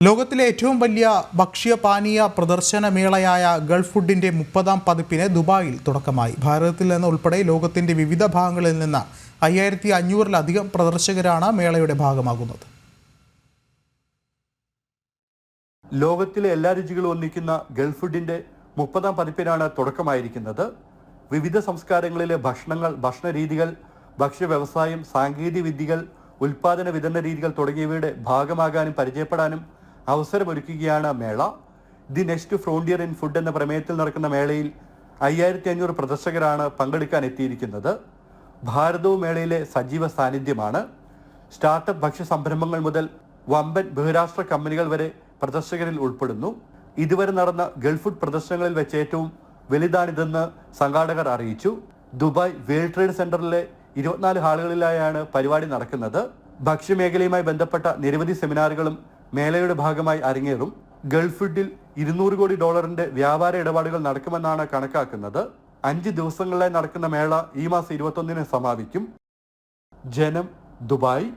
ലോകത്തിലെ ഏറ്റവും വലിയ ഭക്ഷ്യപാനീയ പ്രദർശന മേളയായ ഗൾഫ് ഫുഡിന്റെ മുപ്പതാം പതിപ്പിന് ദുബായിൽ തുടക്കമായി. ഭാരതത്തിൽ നിന്ന് ഉൾപ്പെടെ ലോകത്തിന്റെ വിവിധ ഭാഗങ്ങളിൽ നിന്ന് അയ്യായിരത്തി അഞ്ഞൂറിലധികം പ്രദർശകരാണ് മേളയുടെ ഭാഗമാകുന്നത്. ലോകത്തിലെ എല്ലാ രുചികളും ഒന്നിക്കുന്ന ഗൾഫ് ഫുഡിന്റെ മുപ്പതാം പതിപ്പിനാണ് തുടക്കമായിരിക്കുന്നത്. വിവിധ സംസ്കാരങ്ങളിലെ ഭക്ഷണങ്ങൾ ഭക്ഷണരീതികൾ ഭക്ഷ്യ വ്യവസായം സാങ്കേതിക വിദ്യകൾ ഉൽപാദന വിതരണ രീതികൾ തുടങ്ങിയവയുടെ ഭാഗമാകാനും പരിചയപ്പെടാനും അവസരമൊരുക്കുകയാണ് മേള. The next frontier in food എന്ന പ്രമേയത്തിൽ നടക്കുന്ന മേളയിൽ അയ്യായിരത്തി അഞ്ഞൂറ് പ്രദർശകരാണ് പങ്കെടുക്കാൻ എത്തിയിരിക്കുന്നത്. ഭാരതവും മേളയിലെ സജീവ സാന്നിധ്യമാണ്. സ്റ്റാർട്ടപ്പ് ഭക്ഷ്യ സംരംഭങ്ങൾ മുതൽ വമ്പൻ ബഹുരാഷ്ട്ര കമ്പനികൾ വരെ പ്രദർശകരിൽ ഉൾപ്പെടുന്നു. ഇതുവരെ നടന്ന ഗൾഫ് ഫുഡ് പ്രദർശനങ്ങളിൽ വെച്ച് ഏറ്റവും വലുതാണിതെന്ന് സംഘാടകർ അറിയിച്ചു. ദുബായ് വേൾഡ് ട്രേഡ് സെന്ററിലെ ഇരുപത്തിനാല് ഹാളുകളിലായാണ് പരിപാടി നടക്കുന്നത്. ഭക്ഷ്യമേഖലയുമായി ബന്ധപ്പെട്ട നിരവധി സെമിനാറുകളും മേളയുടെ ഭാഗമായി അരങ്ങേറും. ഗൾഫ് ഫുഡിൽ ഇരുന്നൂറ് കോടി ഡോളറിന്റെ വ്യാപാര ഇടപാടുകൾ നടക്കുമെന്നാണ് കണക്കാക്കുന്നത്. അഞ്ച് ദിവസങ്ങളിലായി നടക്കുന്ന മേള ഈ മാസം ഇരുപത്തൊന്നിന് സമാപിക്കും. ജനം ദുബായ്.